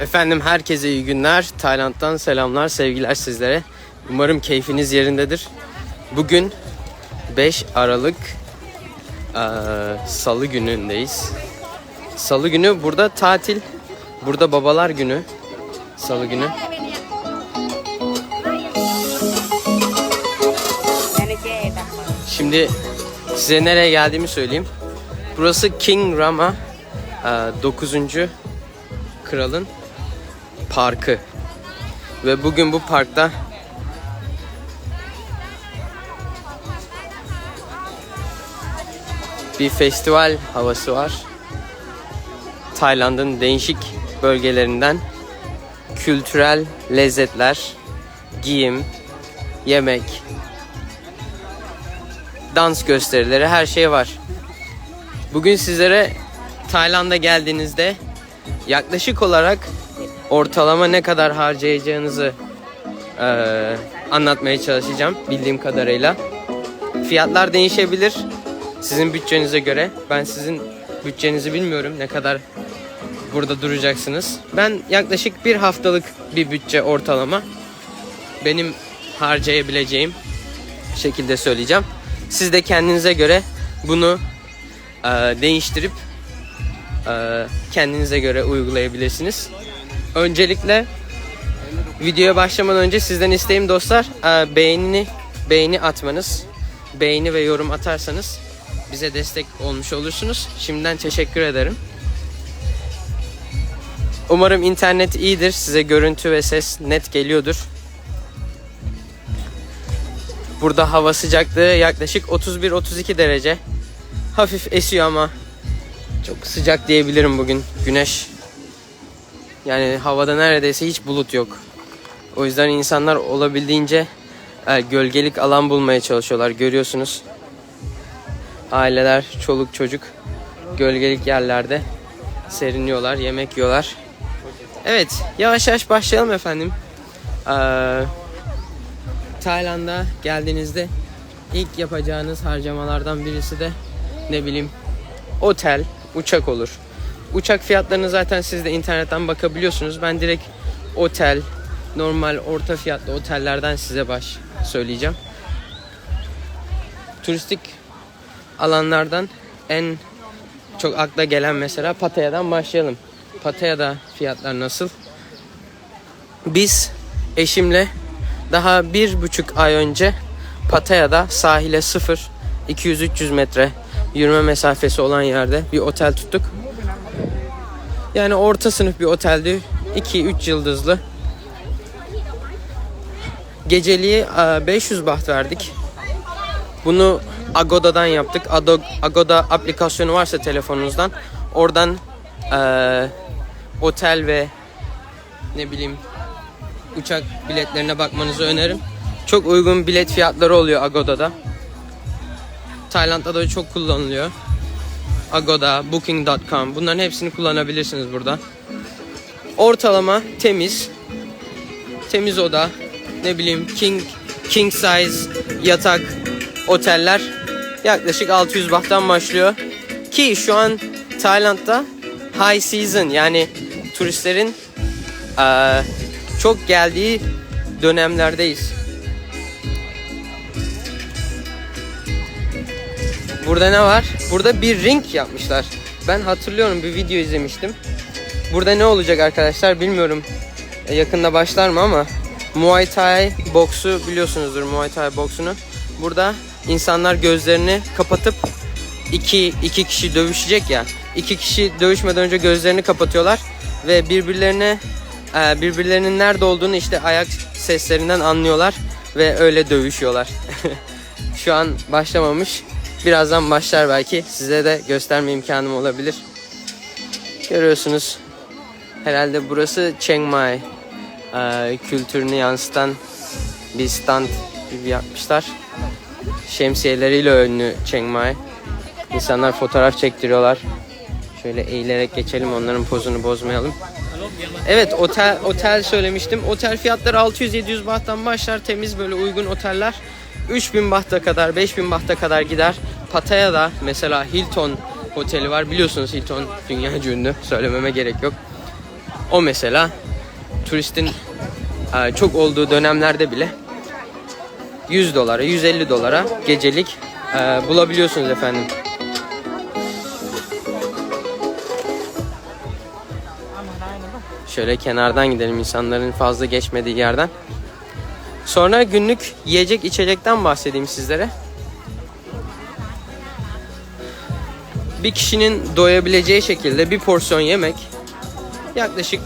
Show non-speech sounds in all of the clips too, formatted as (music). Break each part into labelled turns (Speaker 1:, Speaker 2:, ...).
Speaker 1: Efendim herkese iyi günler. Tayland'dan selamlar, sevgiler sizlere. Umarım keyfiniz yerindedir. Bugün 5 Aralık eee, Salı günündeyiz. Salı günü burada tatil. Burada babalar günü. Salı günü. Şimdi size nereye geldiğimi söyleyeyim. Burası King Rama 9. kralın parkı. Ve bugün bu parkta bir festival havası var. Tayland'ın değişik bölgelerinden kültürel lezzetler, giyim, yemek, dans gösterileri her şey var. Bugün sizlere Tayland'a geldiğinizde yaklaşık olarak ortalama ne kadar harcayacağınızı eee, anlatmaya çalışacağım bildiğim kadarıyla. Fiyatlar değişebilir sizin bütçenize göre. Ben sizin bütçenizi bilmiyorum ne kadar burada duracaksınız. Ben yaklaşık bir haftalık bir bütçe ortalama benim harcayabileceğim şekilde söyleyeceğim. Siz de kendinize göre bunu eee, değiştirip eee, kendinize göre uygulayabilirsiniz. Öncelikle videoya başlamadan önce sizden isteğim dostlar eee, beğenini beğeni atmanız. Beğeni ve yorum atarsanız bize destek olmuş olursunuz. Şimdiden teşekkür ederim. Umarım internet iyidir. Size görüntü ve ses net geliyordur. Burada hava sıcaklığı yaklaşık 31-32 derece. Hafif esiyor ama çok sıcak diyebilirim bugün. Güneş yani havada neredeyse hiç bulut yok. O yüzden insanlar olabildiğince e, gölgelik alan bulmaya çalışıyorlar. Görüyorsunuz. Aileler, çoluk çocuk gölgelik yerlerde seriniyorlar, yemek yiyorlar. Evet, yavaş yavaş başlayalım efendim. Ee, Tayland'a geldiğinizde ilk yapacağınız harcamalardan birisi de ne bileyim otel, uçak olur. Uçak fiyatlarını zaten siz de internetten bakabiliyorsunuz. Ben direkt otel, normal orta fiyatlı otellerden size baş söyleyeceğim. Turistik alanlardan en çok akla gelen mesela Pattaya'dan başlayalım. Pattaya'da fiyatlar nasıl? Biz eşimle daha bir buçuk ay önce Pattaya'da sahile sıfır 200-300 metre yürüme mesafesi olan yerde bir otel tuttuk. Yani orta sınıf bir oteldi. 2-3 yıldızlı. Geceliği e, 500 baht verdik. Bunu Agoda'dan yaptık. Ado- Agoda aplikasyonu varsa telefonunuzdan oradan e, otel ve ne bileyim uçak biletlerine bakmanızı öneririm. Çok uygun bilet fiyatları oluyor Agoda'da. Tayland'da da çok kullanılıyor. Agoda, Booking.com bunların hepsini kullanabilirsiniz burada. Ortalama temiz, temiz oda, ne bileyim king king size yatak oteller yaklaşık 600 bahttan başlıyor. Ki şu an Tayland'da high season yani turistlerin çok geldiği dönemlerdeyiz. Burada ne var? Burada bir ring yapmışlar. Ben hatırlıyorum bir video izlemiştim. Burada ne olacak arkadaşlar bilmiyorum. E, Yakında başlar mı ama Muay Thai boksu biliyorsunuzdur Muay Thai boksunu. Burada insanlar gözlerini kapatıp iki, iki kişi dövüşecek ya. İki kişi dövüşmeden önce gözlerini kapatıyorlar ve birbirlerine e, birbirlerinin nerede olduğunu işte ayak seslerinden anlıyorlar ve öyle dövüşüyorlar. (laughs) Şu an başlamamış. Birazdan başlar belki. Size de gösterme imkanım olabilir. Görüyorsunuz. Herhalde burası Chiang Mai e, kültürünü yansıtan bir stand gibi yapmışlar. Şemsiyeleriyle ünlü Chiang Mai. İnsanlar fotoğraf çektiriyorlar. Şöyle eğilerek geçelim onların pozunu bozmayalım. Evet otel otel söylemiştim. Otel fiyatları 600-700 bahttan başlar. Temiz böyle uygun oteller. 3000 bahta kadar 5000 bahta kadar gider. Pattaya'da mesela Hilton oteli var. Biliyorsunuz Hilton dünya (laughs) ünlü. Söylememe gerek yok. O mesela turistin e, çok olduğu dönemlerde bile 100 dolara, 150 dolara gecelik e, bulabiliyorsunuz efendim. Şöyle kenardan gidelim insanların fazla geçmediği yerden. Sonra günlük yiyecek içecekten bahsedeyim sizlere. Bir kişinin doyabileceği şekilde bir porsiyon yemek yaklaşık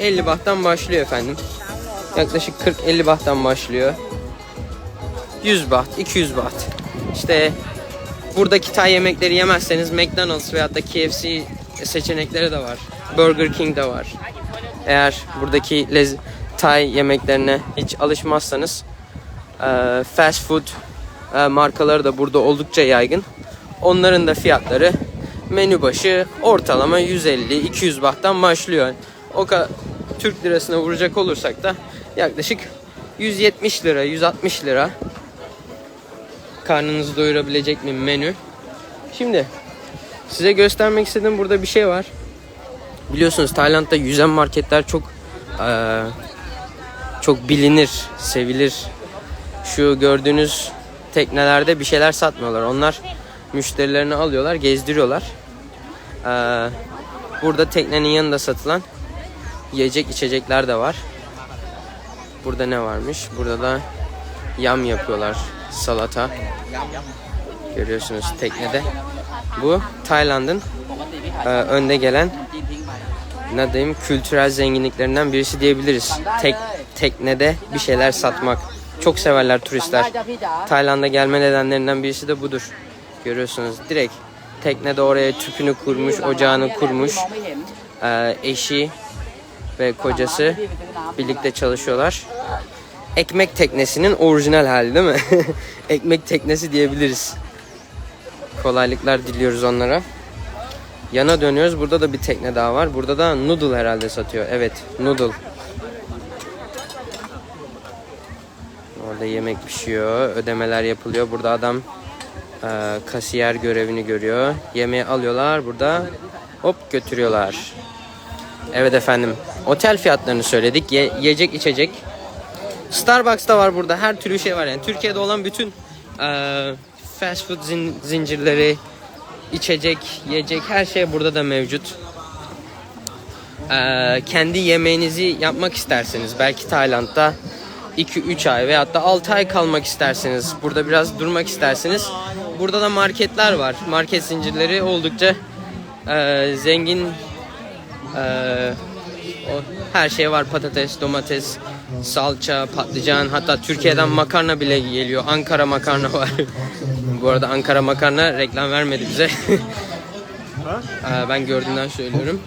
Speaker 1: 40-50 bahttan başlıyor efendim. Yaklaşık 40-50 bahttan başlıyor. 100 baht, 200 baht. İşte buradaki Tay yemekleri yemezseniz McDonald's veyahut da KFC seçenekleri de var. Burger King de var. Eğer buradaki lez Tay yemeklerine hiç alışmazsanız fast food markaları da burada oldukça yaygın. Onların da fiyatları menü başı ortalama 150-200 bahttan başlıyor. O kadar Türk lirasına vuracak olursak da yaklaşık 170 lira, 160 lira karnınızı doyurabilecek bir menü. Şimdi size göstermek istediğim burada bir şey var. Biliyorsunuz Tayland'da yüzen marketler çok eee, çok bilinir, sevilir. Şu gördüğünüz teknelerde bir şeyler satmıyorlar. Onlar müşterilerini alıyorlar, gezdiriyorlar. Eee, burada teknenin yanında satılan yiyecek içecekler de var. Burada ne varmış? Burada da yam yapıyorlar, salata. Görüyorsunuz teknede. Bu Tayland'ın e, önde gelen ne diyeyim kültürel zenginliklerinden birisi diyebiliriz. Tek teknede bir şeyler satmak. Çok severler turistler. Tayland'a gelme nedenlerinden birisi de budur. Görüyorsunuz direkt teknede oraya tüpünü kurmuş, ocağını kurmuş. E, eşi ve kocası birlikte çalışıyorlar. Ekmek teknesinin orijinal hali değil mi? (laughs) Ekmek teknesi diyebiliriz. Kolaylıklar diliyoruz onlara. Yana dönüyoruz. Burada da bir tekne daha var. Burada da noodle herhalde satıyor. Evet, noodle. Orada yemek pişiyor, ödemeler yapılıyor. Burada adam e, kasiyer görevini görüyor. Yemeği alıyorlar burada. Hop götürüyorlar. Evet efendim. Otel fiyatlarını söyledik. Ye- yiyecek içecek. Starbucks'ta var burada. Her türlü şey var yani. Türkiye'de olan bütün eee, fast food zin- zincirleri, içecek, yiyecek her şey burada da mevcut. Eee, kendi yemeğinizi yapmak isterseniz belki Tayland'da 2-3 ay veyahut da 6 ay kalmak isterseniz burada biraz durmak isterseniz burada da marketler var. Market zincirleri oldukça eee, zengin eee, o, her şey var patates, domates, salça, patlıcan hatta Türkiye'den makarna bile geliyor. Ankara makarna var. (laughs) Bu arada Ankara makarna reklam vermedi bize. (laughs) Ee, ben gördüğümden söylüyorum.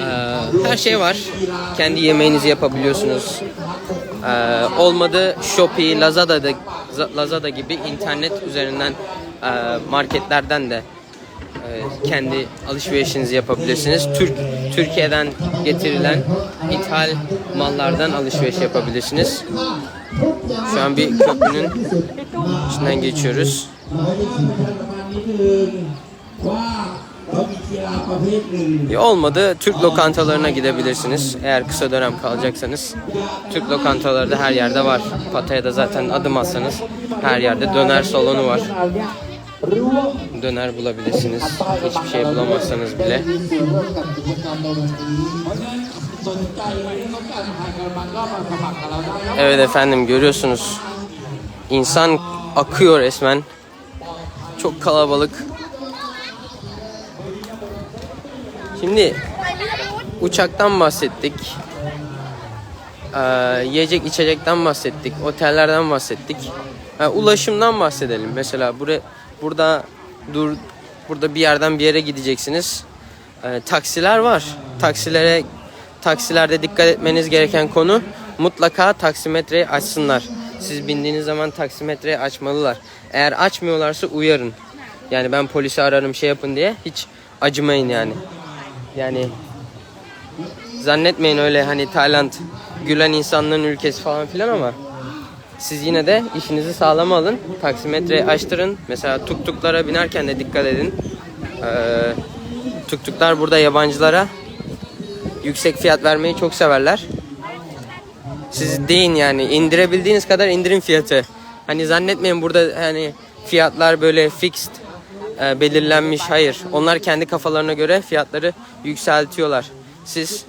Speaker 1: Ee, her şey var. Kendi yemeğinizi yapabiliyorsunuz. Ee, olmadı Shopee, Lazada'da Lazada gibi internet üzerinden e, marketlerden de e, kendi alışverişinizi yapabilirsiniz. Türk Türkiye'den getirilen ithal mallardan alışveriş yapabilirsiniz. Şu an bir köprünün içinden geçiyoruz. Ya olmadı Türk lokantalarına gidebilirsiniz. Eğer kısa dönem kalacaksanız. Türk lokantaları da her yerde var. Pattaya'da zaten adım atsanız her yerde döner salonu var. Döner bulabilirsiniz. Hiçbir şey bulamazsanız bile. Evet efendim görüyorsunuz. İnsan akıyor resmen. Çok kalabalık. Şimdi uçaktan bahsettik. Ee, yiyecek içecekten bahsettik. Otellerden bahsettik. Ha, ulaşımdan bahsedelim. Mesela buraya burada dur burada bir yerden bir yere gideceksiniz. Ee, taksiler var. Taksilere taksilerde dikkat etmeniz gereken konu mutlaka taksimetreyi açsınlar. Siz bindiğiniz zaman taksimetreyi açmalılar. Eğer açmıyorlarsa uyarın. Yani ben polisi ararım şey yapın diye hiç acımayın yani. Yani zannetmeyin öyle hani Tayland gülen insanların ülkesi falan filan ama siz yine de işinizi sağlam alın. Taksimetreyi açtırın. Mesela tuk tuklara binerken de dikkat edin. Ee, Tuktuklar burada yabancılara yüksek fiyat vermeyi çok severler. Siz deyin yani indirebildiğiniz kadar indirin fiyatı. Hani zannetmeyin burada hani fiyatlar böyle fixed e, belirlenmiş. Hayır. Onlar kendi kafalarına göre fiyatları yükseltiyorlar. Siz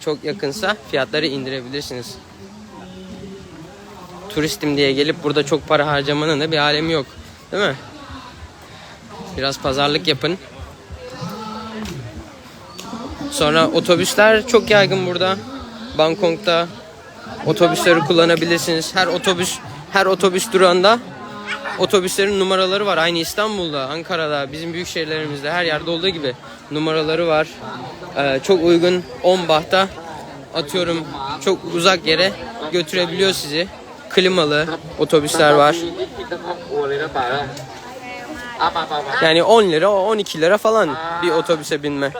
Speaker 1: çok yakınsa fiyatları indirebilirsiniz. Turistim diye gelip burada çok para harcamanın da bir alemi yok. Değil mi? Biraz pazarlık yapın. Sonra otobüsler çok yaygın burada. Bangkok'ta otobüsleri kullanabilirsiniz. Her otobüs her otobüs durağında otobüslerin numaraları var. Aynı İstanbul'da, Ankara'da, bizim büyük şehirlerimizde her yerde olduğu gibi numaraları var. Ee, çok uygun 10 bahta atıyorum çok uzak yere götürebiliyor sizi. Klimalı otobüsler var. Yani 10 lira, 12 lira falan bir otobüse binme.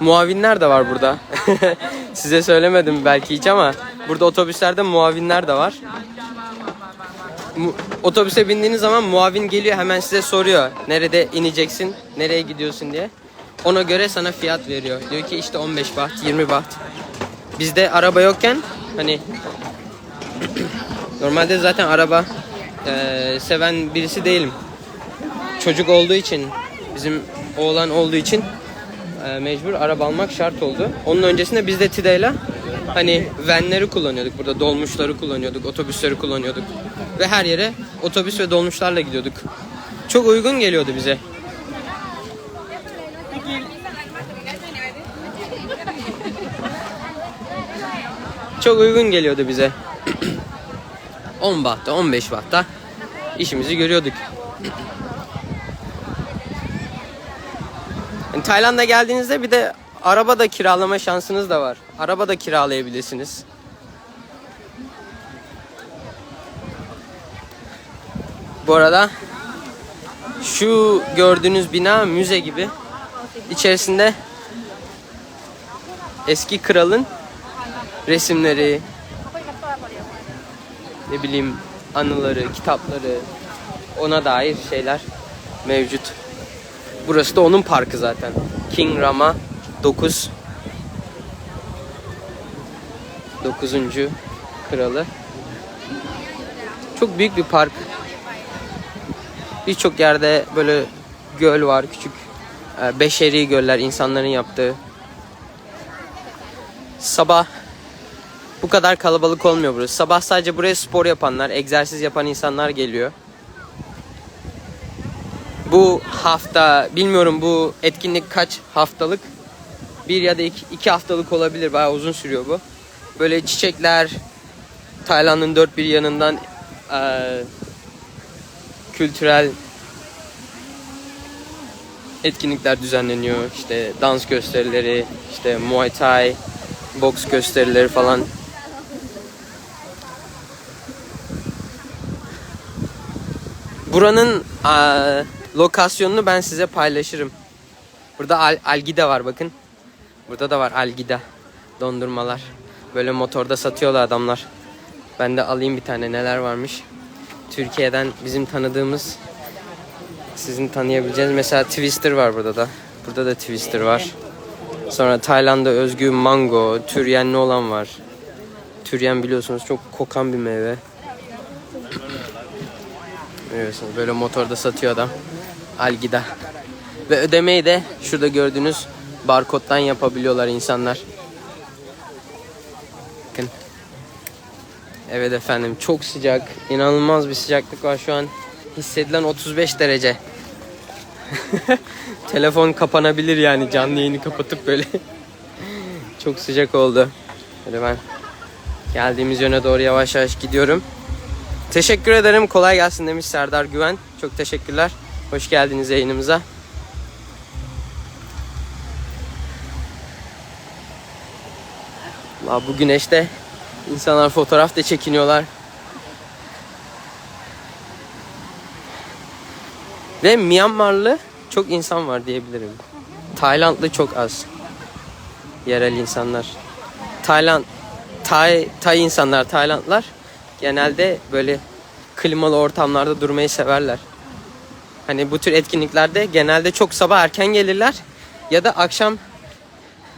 Speaker 1: Muavinler de var burada. (laughs) Size söylemedim belki hiç ama burada otobüslerde muavinler de var. Mu- otobüse bindiğiniz zaman muavin geliyor hemen size soruyor. Nerede ineceksin, nereye gidiyorsun diye. Ona göre sana fiyat veriyor. Diyor ki işte 15 baht, 20 baht. Bizde araba yokken hani (clears throat) normalde zaten araba eee, seven birisi değilim. Çocuk olduğu için bizim oğlan olduğu için e, mecbur araba almak şart oldu. Onun öncesinde biz de Tida'yla hani venleri kullanıyorduk. Burada dolmuşları kullanıyorduk, otobüsleri kullanıyorduk. Ve her yere otobüs ve dolmuşlarla gidiyorduk. Çok uygun geliyordu bize. Çok uygun geliyordu bize. 10 bahta, 15 bahta işimizi görüyorduk. Tayland'a geldiğinizde bir de araba da kiralama şansınız da var. Araba da kiralayabilirsiniz. Bu arada şu gördüğünüz bina müze gibi. İçerisinde eski kralın resimleri, ne bileyim anıları, kitapları, ona dair şeyler mevcut. Burası da onun parkı zaten. King Rama 9 9. kralı. Çok büyük bir park. Birçok yerde böyle göl var, küçük e, beşeri göller insanların yaptığı. Sabah bu kadar kalabalık olmuyor burası. Sabah sadece buraya spor yapanlar, egzersiz yapan insanlar geliyor. Bu hafta bilmiyorum bu etkinlik kaç haftalık. Bir ya da iki, iki haftalık olabilir. Bayağı uzun sürüyor bu. Böyle çiçekler Tayland'ın dört bir yanından eee, kültürel etkinlikler düzenleniyor. İşte dans gösterileri, işte Muay Thai, boks gösterileri falan. Buranın eee, lokasyonunu ben size paylaşırım. Burada al, algida var bakın. Burada da var algida dondurmalar. Böyle motorda satıyorlar adamlar. Ben de alayım bir tane neler varmış. Türkiye'den bizim tanıdığımız sizin tanıyabileceğiniz mesela Twister var burada da. Burada da Twister var. Sonra Tayland'a özgü mango, türyenli olan var. Türyen biliyorsunuz çok kokan bir meyve. (clears throat) Biliyorsunuz böyle motorda satıyor adam. Algida. Ve ödemeyi de şurada gördüğünüz barkodtan yapabiliyorlar insanlar. Bakın. Evet efendim çok sıcak. İnanılmaz bir sıcaklık var şu an. Hissedilen 35 derece. (laughs) Telefon kapanabilir yani canlı yayını kapatıp böyle. (laughs) çok sıcak oldu. Böyle ben geldiğimiz yöne doğru yavaş yavaş gidiyorum. Teşekkür ederim. Kolay gelsin demiş Serdar Güven. Çok teşekkürler. Hoş geldiniz yayınımıza. Allah bu güneşte insanlar fotoğraf da çekiniyorlar. Ve Myanmarlı çok insan var diyebilirim. Taylandlı çok az. Yerel insanlar. Tayland Tay Tay insanlar, Taylandlar genelde böyle klimalı ortamlarda durmayı severler. Hani bu tür etkinliklerde genelde çok sabah erken gelirler ya da akşam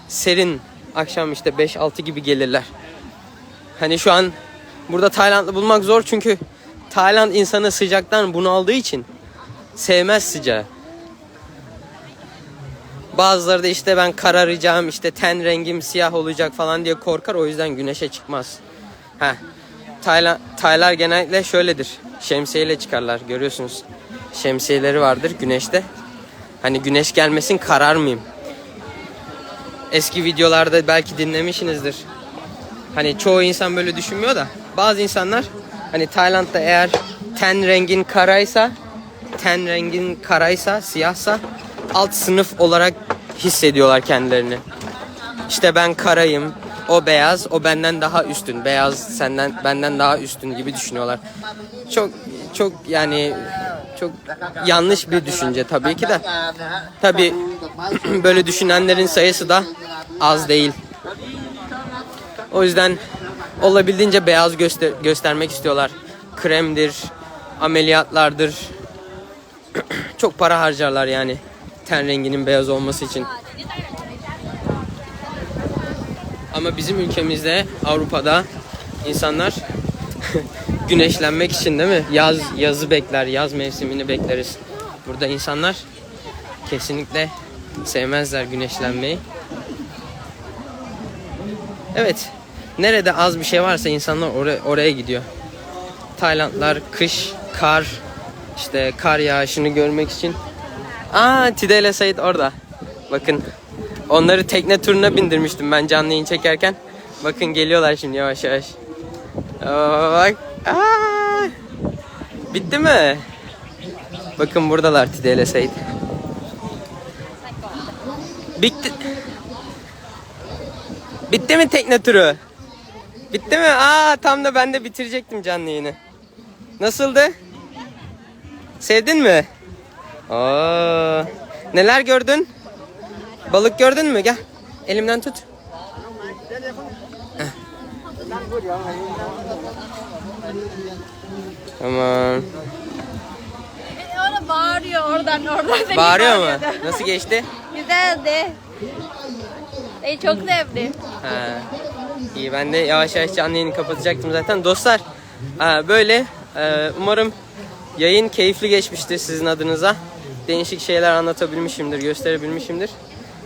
Speaker 1: serin akşam işte 5-6 gibi gelirler. Hani şu an burada Taylandlı bulmak zor çünkü Tayland insanı sıcaktan bunaldığı için sevmez sıcağı. Bazıları da işte ben kararacağım işte ten rengim siyah olacak falan diye korkar o yüzden güneşe çıkmaz. Heh. Tayla, Taylar genellikle şöyledir. Şemsiyeyle çıkarlar görüyorsunuz. Şemsiyeleri vardır güneşte. Hani güneş gelmesin kararmayayım. Eski videolarda belki dinlemişsinizdir. Hani çoğu insan böyle düşünmüyor da bazı insanlar hani Tayland'da eğer ten rengin karaysa ten rengin karaysa siyahsa alt sınıf olarak hissediyorlar kendilerini. İşte ben karayım, o beyaz, o benden daha üstün. Beyaz senden benden daha üstün gibi düşünüyorlar. Çok çok yani çok yanlış bir düşünce tabii ki de. Tabii (clears throat) böyle düşünenlerin sayısı da az değil. O yüzden olabildiğince beyaz göster göstermek istiyorlar. Kremdir, ameliyatlardır. (clears throat) Çok para harcarlar yani ten renginin beyaz olması için. Ama bizim ülkemizde, Avrupa'da insanlar (laughs) güneşlenmek için değil mi? Yaz yazı bekler, yaz mevsimini bekleriz. Burada insanlar kesinlikle sevmezler güneşlenmeyi. Evet. Nerede az bir şey varsa insanlar oraya, oraya gidiyor. Taylandlar kış, kar, işte kar yağışını görmek için. Aa Tide ile Said orada. Bakın onları tekne turuna bindirmiştim ben canlı yayın çekerken. Bakın geliyorlar şimdi yavaş yavaş. Bak. Aa! Bitti mi? Bakın buradalar Tide ile Said. Bitti. Bitti mi tekne turu? Bitti mi? Aa tam da ben de bitirecektim canlı yayını. Nasıldı? Sevdin mi? Aa, neler gördün? Balık gördün mü? Gel. Elimden tut. Heh. Tamam.
Speaker 2: Orada bağırıyor oradan oradan. Seni
Speaker 1: Bağırıyor mu?
Speaker 2: bağırıyordu.
Speaker 1: Nasıl geçti?
Speaker 2: Güzeldi. E, çok zevkli.
Speaker 1: Ha. İyi ben de yavaş yavaş canlı yayını kapatacaktım zaten. Dostlar ha, böyle e, umarım yayın keyifli geçmiştir sizin adınıza. Değişik şeyler anlatabilmişimdir, gösterebilmişimdir.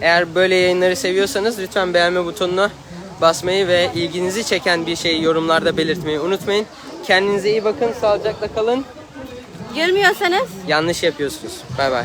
Speaker 1: Eğer böyle yayınları seviyorsanız lütfen beğenme butonuna basmayı ve ilginizi çeken bir şeyi yorumlarda belirtmeyi unutmayın. Kendinize iyi bakın, sağlıcakla kalın.
Speaker 2: Görmüyorsanız
Speaker 1: Yanlış yapıyorsunuz. Bay bay.